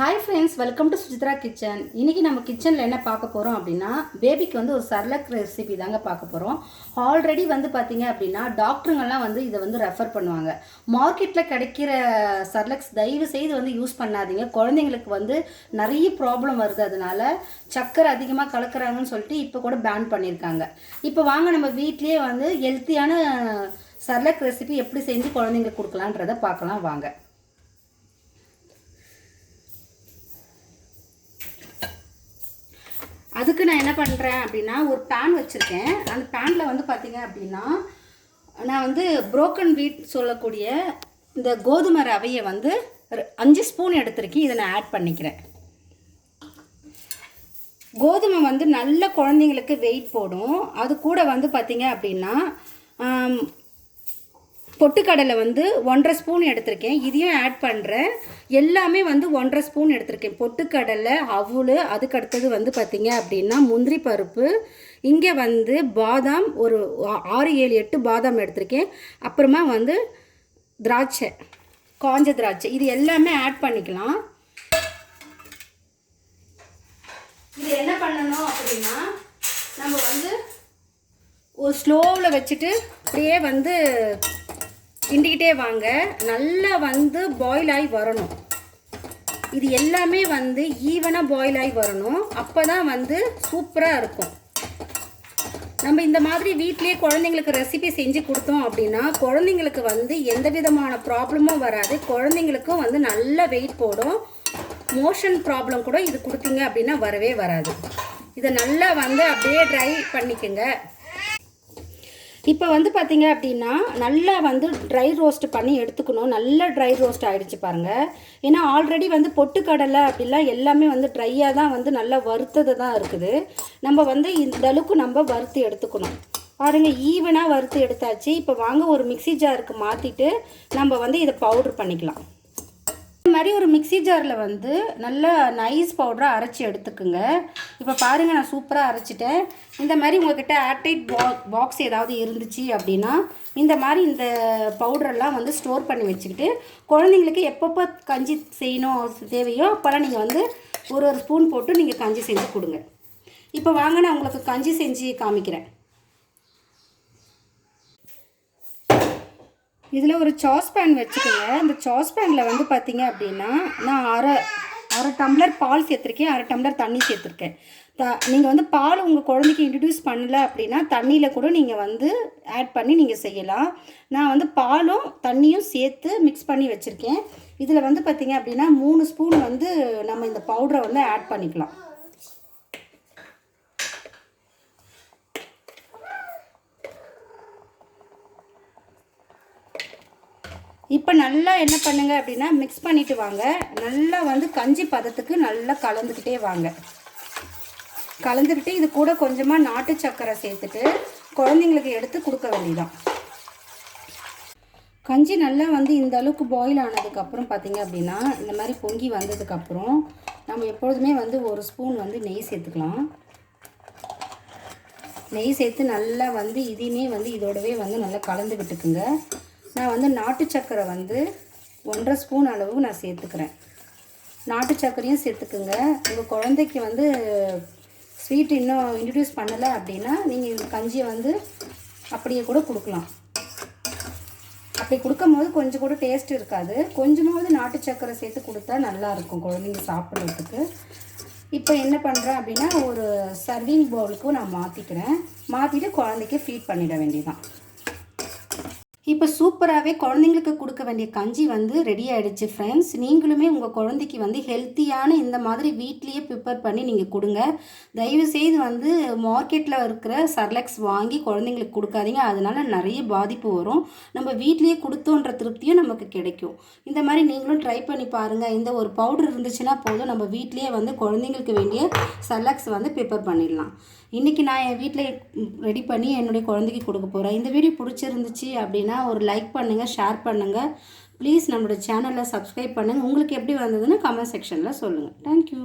Hi friends welcome to Sujithra kitchen இன்றைக்கி நம்ம கிச்சனில் என்ன பார்க்க போகிறோம் அப்படின்னா பேபிக்கு வந்து ஒரு சர்லக் ரெசிபி தாங்க பார்க்க போகிறோம் ஆல்ரெடி வந்து பார்த்தீங்க அப்படின்னா டாக்டருங்கெல்லாம் வந்து இதை வந்து ரெஃபர் பண்ணுவாங்க. மார்க்கெட்டில் கிடைக்கிற சர்லக்ஸ் தயவு செய்து வந்து யூஸ் பண்ணாதீங்க. குழந்தைங்களுக்கு வந்து நிறைய ப்ராப்ளம் வருது. அதனால சக்கரை அதிகமாக கலக்கிறாங்கன்னு சொல்லிட்டு இப்போ கூட பேன் பண்ணியிருக்காங்க. இப்போ வாங்க நம்ம வீட்லேயே வந்து ஹெல்த்தியான சர்லக் ரெசிபி எப்படி செஞ்சு குழந்தைங்களுக்கு கொடுக்கலான்றதை பார்க்கலாம். வாங்க. அதுக்கு நான் என்ன பண்ணுறேன் அப்படின்னா ஒரு பேன் வச்சுருக்கேன். அந்த பேனில் வந்து பார்த்தீங்க அப்படின்னா நான் வந்து புரோக்கன் வீட் சொல்லக்கூடிய இந்த கோதுமை ரவையை வந்து அஞ்சு ஸ்பூன் எடுத்திருக்கேன். இதை நான் ஆட் பண்ணிக்கிறேன். கோதுமை வந்து நல்ல குழந்தைங்களுக்கு வெயிட் போடும். அது கூட வந்து பார்த்திங்க அப்படின்னா பொட்டுக்கடலை வந்து ஒன்றரை ஸ்பூன் எடுத்திருக்கேன். இதையும் ஆட் பண்ணுறேன் எல்லாமே வந்து ஒன்றரை ஸ்பூன் எடுத்திருக்கேன். பொட்டுக்கடலை அவுள் அதுக்கு அடுத்தது வந்து பார்த்திங்க அப்படின்னா முந்திரி பருப்பு. இங்கே வந்து பாதாம் ஒரு ஆறு ஏழு எட்டு பாதாம் எடுத்திருக்கேன். அப்புறமா வந்து திராட்சை காஞ்ச திராட்சை. இது எல்லாமே ஆட் பண்ணிக்கலாம். இது என்ன பண்ணணும் அப்படின்னா நம்ம வந்து ஒரு ஸ்லோவில் வச்சுட்டு அப்படியே வந்து கிண்டிக்கிட்டே வாங்க. நல்லா வந்து பாயில் ஆகி வரணும். இது எல்லாமே வந்து ஈவனாக பாயில் ஆகி வரணும். அப்போ தான் வந்து சூப்பராக இருக்கும். நம்ம இந்த மாதிரி வீட்டிலேயே குழந்தைங்களுக்கு ரெசிபி செஞ்சு கொடுத்தோம் அப்படின்னா குழந்தைங்களுக்கு வந்து எந்த விதமான ப்ராப்ளமும் வராது. குழந்தைங்களுக்கும் வந்து நல்ல வெயிட் போடும். மோஷன் ப்ராப்ளம் கூட இது கொடுத்தீங்க அப்படின்னா வரவே வராது. இதை நல்லா வந்து அப்படியே ட்ரை பண்ணிக்கோங்க. இப்போ வந்து பார்த்தீங்க அப்படின்னா நல்லா வந்து ட்ரை ரோஸ்ட் பண்ணி எடுத்துக்கணும். நல்லா ட்ரை ரோஸ்ட் ஆகிடுச்சு பாருங்கள் ஏன்னா ஆல்ரெடி வந்து பொட்டுக்கடலை அப்படிலாம் எல்லாமே வந்து ட்ரையாக தான் வந்து நல்லா வறுத்தது தான் இருக்குது. நம்ம வந்து இந்த அளவுக்கு நம்ம வறுத்து எடுத்துக்கணும். பாருங்கள் ஈவனாக வறுத்து எடுத்தாச்சு. இப்போ வாங்க ஒரு மிக்சி ஜாருக்கு மாற்றிட்டு நம்ம வந்து இதை பவுட்ரு பண்ணிக்கலாம். மாதிரி ஒரு மிக்ஸி ஜாரில் வந்து நல்ல நைஸ் பவுடராக அரைச்சி எடுத்துக்குங்க. இப்போ பாருங்கள் நான் சூப்பராக அரைச்சிட்டேன். இந்த மாதிரி உங்கள்கிட்ட ஏர்டைட் பா பாக்ஸ் ஏதாவது இருந்துச்சு அப்படின்னா இந்த மாதிரி இந்த பவுடரெல்லாம் வந்து ஸ்டோர் பண்ணி வச்சுக்கிட்டு குழந்தைங்களுக்கு எப்பப்போ கஞ்சி செய்யணும் தேவையோ அப்போல்லாம் நீங்கள் வந்து ஒரு ஒரு ஸ்பூன் போட்டு நீங்கள் கஞ்சி செஞ்சு கொடுங்க. இப்போ வாங்க நான் உங்களுக்கு கஞ்சி செஞ்சு காமிக்கிறேன். இதில் ஒரு சாஸ் பேன் வச்சுக்கோங்க. இந்த சாஸ் பேனில் வந்து பார்த்தீங்க அப்படின்னா நான் அரை அரை டம்ளர் பால் சேர்த்துருக்கேன். அரை டம்ளர் தண்ணி சேர்த்துருக்கேன். த நீங்கள் வந்து பால் உங்கள் குழந்தைக்கு இன்ட்ரடியூஸ் பண்ணல அப்படின்னா தண்ணியில் கூட நீங்கள் வந்து ஆட் பண்ணி நீங்கள் செய்யலாம். நான் வந்து பாலும் தண்ணியும் சேர்த்து மிக்ஸ் பண்ணி வச்சுருக்கேன். இதில் வந்து பார்த்தீங்க அப்படின்னா மூணு ஸ்பூன் வந்து நம்ம இந்த பவுடரை வந்து ஆட் பண்ணிக்கலாம். இப்போ நல்லா என்ன பண்ணுங்க அப்படின்னா மிக்ஸ் பண்ணிட்டு வாங்க. நல்லா வந்து கஞ்சி பதத்துக்கு நல்லா கலந்துக்கிட்டே வாங்க. கலந்துக்கிட்டு இது கூட கொஞ்சமாக நாட்டு சக்கரை சேர்த்துட்டு குழந்தைங்களுக்கு எடுத்து கொடுக்க வேண்டியதான் கஞ்சி நல்லா வந்து இந்த அளவுக்கு பாயில் ஆனதுக்கப்புறம் பார்த்தீங்க அப்படின்னா இந்த மாதிரி பொங்கி வந்ததுக்கப்புறம் நம்ம எப்பொழுதுமே வந்து ஒரு ஸ்பூன் வந்து நெய் சேர்த்துக்கலாம். நெய் சேர்த்து நல்லா வந்து இதையுமே வந்து இதோடவே வந்து நல்லா கலந்து விட்டுக்குங்க. நான் வந்து நாட்டு சர்க்கரை வந்து ஒன்றரை ஸ்பூன் அளவு நான் சேர்த்துக்கிறேன். நாட்டு சர்க்கரையும் சேர்த்துக்குங்க. உங்கள் குழந்தைக்கு வந்து ஸ்வீட் இன்னும் இன்ட்ரடியூஸ் பண்ணலை அப்படின்னா நீங்கள் இந்த கஞ்சியை வந்து அப்படியே கூட கொடுக்கலாம். அப்படி கொடுக்கும்போது கொஞ்சம் கூட டேஸ்ட் இருக்காது. கொஞ்சமாவது நாட்டு சர்க்கரை சேர்த்து கொடுத்தா நல்லாயிருக்கும் குழந்தைங்க சாப்பிட்றதுக்கு. இப்போ என்ன பண்ணுறேன் அப்படின்னா ஒரு சர்விங் பவுலுக்கும் நான் மாற்றிக்கிறேன் மாற்றிட்டு குழந்தைக்கு ஃபீட் பண்ணிட வேண்டியதான் இப்போ சூப்பராகவே குழந்தைங்களுக்கு கொடுக்க வேண்டிய கஞ்சி வந்து ரெடி ஆகிடுச்சு ஃப்ரெண்ட்ஸ் நீங்களுமே உங்கள் குழந்தைக்கு வந்து ஹெல்த்தியான இந்த மாதிரி வீட்லேயே ப்ரிப்பேர் பண்ணி நீங்கள் கொடுங்க. தயவு செய்து வந்து மார்க்கெட்டில் இருக்கிற சர்லக்ஸ் வாங்கி குழந்தைங்களுக்கு கொடுக்காதீங்க. அதனால் நிறைய பாதிப்பு வரும். நம்ம வீட்லேயே கொடுத்தோன்ற திருப்தியும் நமக்கு கிடைக்கும். இந்த மாதிரி நீங்களும் ட்ரை பண்ணி பாருங்கள் இந்த ஒரு பவுடர் இருந்துச்சுன்னா போதும். நம்ம வீட்லேயே வந்து குழந்தைங்களுக்கு வேண்டிய சர்லக்ஸ் வந்து ப்ரிப்பேர் பண்ணிடலாம். இன்றைக்கி நான் என் வீட்டில் ரெடி பண்ணி என்னுடைய குழந்தைக்கு கொடுக்க போகிறேன் இந்த வீடியோ பிடிச்சிருந்துச்சு அப்படின்னா ஒரு லைக் பண்ணுங்கள் ஷேர் பண்ணுங்கள் ப்ளீஸ் நம்மளோட சேனலை சப்ஸ்கிரைப் பண்ணுங்கள் உங்களுக்கு எப்படி வந்ததுன்னு கமெண்ட் செக்ஷனில் சொல்லுங்கள் தேங்க்யூ